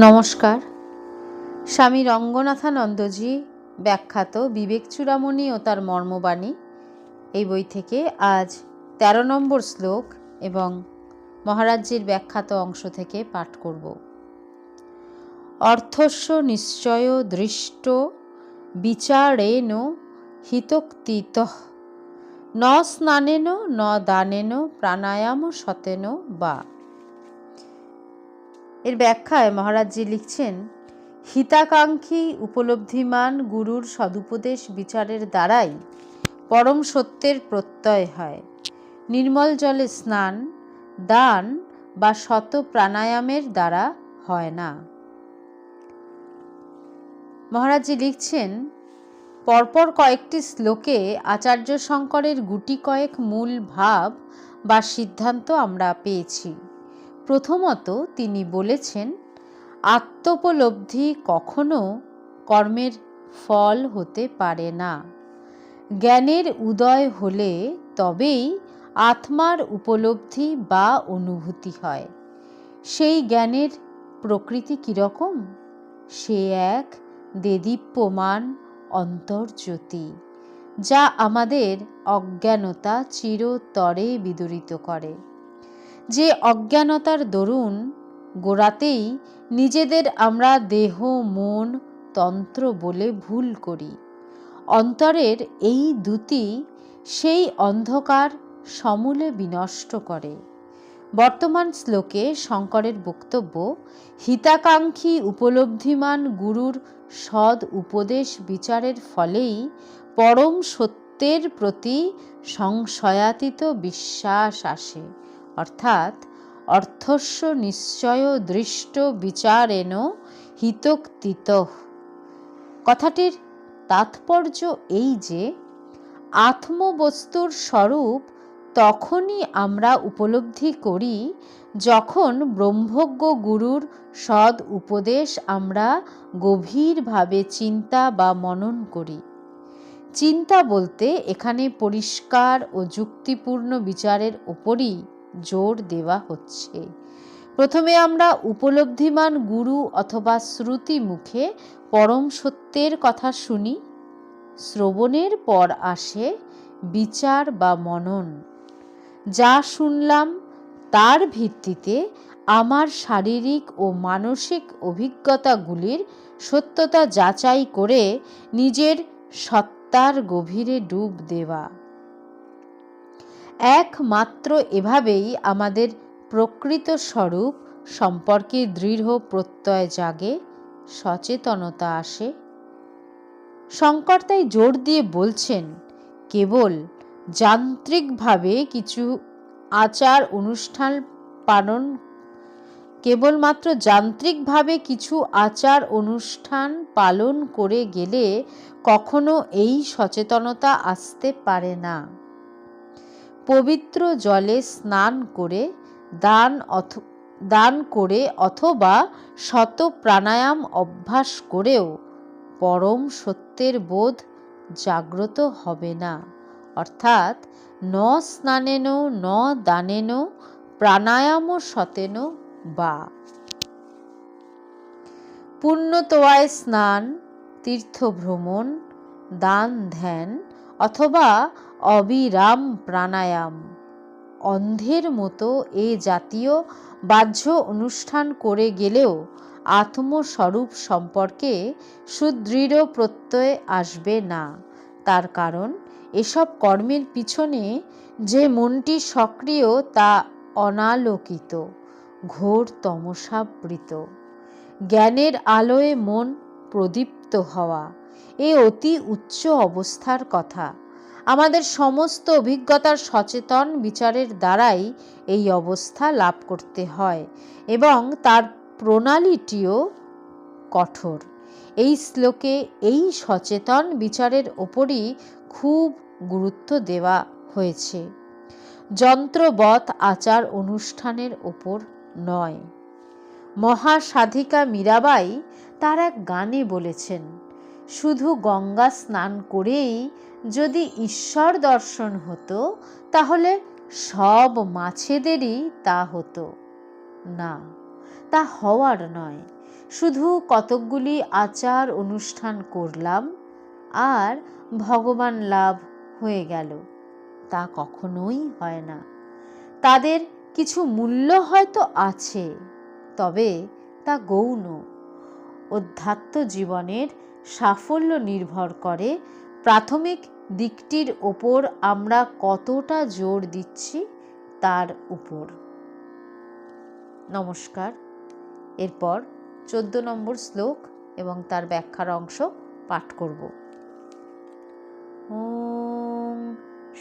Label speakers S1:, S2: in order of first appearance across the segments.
S1: নমস্কার। স্বামী রঙ্গনাথানন্দজি, ব্যাখ্যাত বিবেক চূড়ামণি ও তার মর্মবাণী। এই বই থেকে আজ ১৩ নম্বর শ্লোক এবং মহারাজ্যের ব্যাখ্যাত অংশ থেকে পাঠ করব। অর্থস্য নিশ্চয় দৃষ্ট বিচারেণ হিতোক্তিত। ন স্নানেন, ন দানেন, প্রাণায়াম সতেন বা এর ব্যাখ্যায় মহারাজজি লিখছেন, হিতাকাঙ্ক্ষী উপলব্ধিমান গুরুর সদুপদেশ বিচারের দ্বারাই পরম সত্যের প্রত্যয় হয়। নির্মল জলে স্নান, দান বা শত প্রাণায়ামের দ্বারা হয় না। মহারাজজি লিখছেন, পরপর কয়েকটি শ্লোকে আচার্য শঙ্করের গুটি কয়েক মূল ভাব বা সিদ্ধান্ত আমরা পেয়েছি। প্রথমত তিনি বলেছেন, আত্মোপলব্ধি কখনো কর্মের ফল হতে পারে না। জ্ঞানের উদয় হলে তবেই আত্মার উপলব্ধি বা অনুভূতি হয়। সেই জ্ঞানের প্রকৃতি কীরকম? সে এক দেদীপ্যমান অন্তর্জ্যোতি, যা আমাদের অজ্ঞানতা চিরতরে বিদরিত করে। যে অজ্ঞানতার দরুন গোড়াতেই নিজেদের আমরা দেহ, মন, তন্ত্র বলে ভুল করি। অন্তরের এই দুটি সেই অন্ধকার সমূলে বিনষ্ট করে। বর্তমান শ্লোকে শঙ্করের বক্তব্য, হিতাকাঙ্ক্ষী উপলব্ধিমান গুরুর সদ উপদেশ বিচারের ফলেই পরম সত্যের প্রতি সংশয়াতীত বিশ্বাস আসে। অর্থাৎ অর্থস্য নিশ্চয় দৃষ্ট বিচারেন হিতোক্তিত। কথাটির তাৎপর্য এই যে, আত্মবস্তুর স্বরূপ তখনই আমরা উপলব্ধি করি যখন ব্রহ্মজ্ঞ গুরুর সদ উপদেশ আমরা গভীরভাবে চিন্তা বা মনন করি। চিন্তা বলতে এখানে পরিষ্কার ও যুক্তিপূর্ণ বিচারের ওপরই জোর দেওয়া হচ্ছে। প্রথমে আমরা উপলব্ধিমান গুরু অথবা শ্রুতি মুখে পরম সত্যের কথা শুনি। শ্রবণের পর আসে বিচার বা মনন। যা শুনলাম, তার ভিত্তিতে আমার শারীরিক ও মানসিক অভিজ্ঞতাগুলির সত্যতা যাচাই করে নিজের সত্তার গভীরে ডুব দেওয়া। একমাত্র এভাবেই আমাদের প্রকৃত স্বরূপ সম্পর্কে দৃঢ় প্রত্যয় জাগে, সচেতনতা আসে। শঙ্কর তাই জোর দিয়ে বলছেন, কেবল যান্ত্রিকভাবে কিছু আচার অনুষ্ঠান পালন কেবলমাত্র যান্ত্রিকভাবে কিছু আচার অনুষ্ঠান পালন করে গেলে কখনো এই সচেতনতা আসতে পারে না। পবিত্র জলে স্নান করে দান অথ, দান করে অথবা শত প্রাণায়াম অভ্যাস করেও পরম সত্যের বোধ জাগ্রত হবে না। অর্থাৎ ন স্নানেন ন দানেন প্রাণায়াম সতেন বা। পুণ্যতোয়ায় স্নান, তীর্থভ্রমণ, দান, ধ্যান অথবা অবিরাম প্রাণায়াম। অন্ধের মতো এ জাতীয় বাহ্য অনুষ্ঠান করে গেলেও আত্মস্বরূপ সম্পর্কে সুদৃঢ় প্রত্যয় আসবে না। তার কারণ, এসব কর্মের পিছনে যে মনটি সক্রিয় তা অনালোকিত, ঘোর তমসাবৃত। জ্ঞানের আলোয় মন প্রদীপ্ত হওয়া, এ অতি উচ্চ অবস্থার কথা। আমাদের সমস্ত অভিজ্ঞতার সচেতন বিচারের দ্বারাই এই অবস্থা লাভ করতে হয় এবং তার প্রণালীটিও কঠোর। এই শ্লোকে এই সচেতন বিচারের ওপরই খুব গুরুত্ব দেওয়া হয়েছে। যন্ত্রবৎ আচার অনুষ্ঠানের ওপর নয়। মহাসাধিকা মীরাবাই তার এক গানে বলেছেন শুধু গঙ্গা স্নান করেই যদি ঈশ্বর দর্শন হতো, তাহলে সব মাছেদেরই তা হতো। না, তা হওয়ার নয়। শুধু কতকগুলি আচার অনুষ্ঠান করলাম আর ভগবান লাভ হয়ে গেল। তা কখনোই হয় না। তাদের কিছু মূল্য হয়তো আছে, তবে তা গৌণ। অধ্যাত্ম জীবনের সাফল্য নির্ভর করে, প্রাথমিক দিকটির ওপর আমরা কতটা জোর দিচ্ছি তার উপর। নমস্কার। এরপর চোদ্দ নম্বর শ্লোক এবং তার ব্যাখ্যার অংশ পাঠ করব। ওম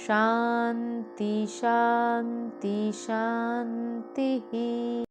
S1: শান্তি শান্তি শান্তি।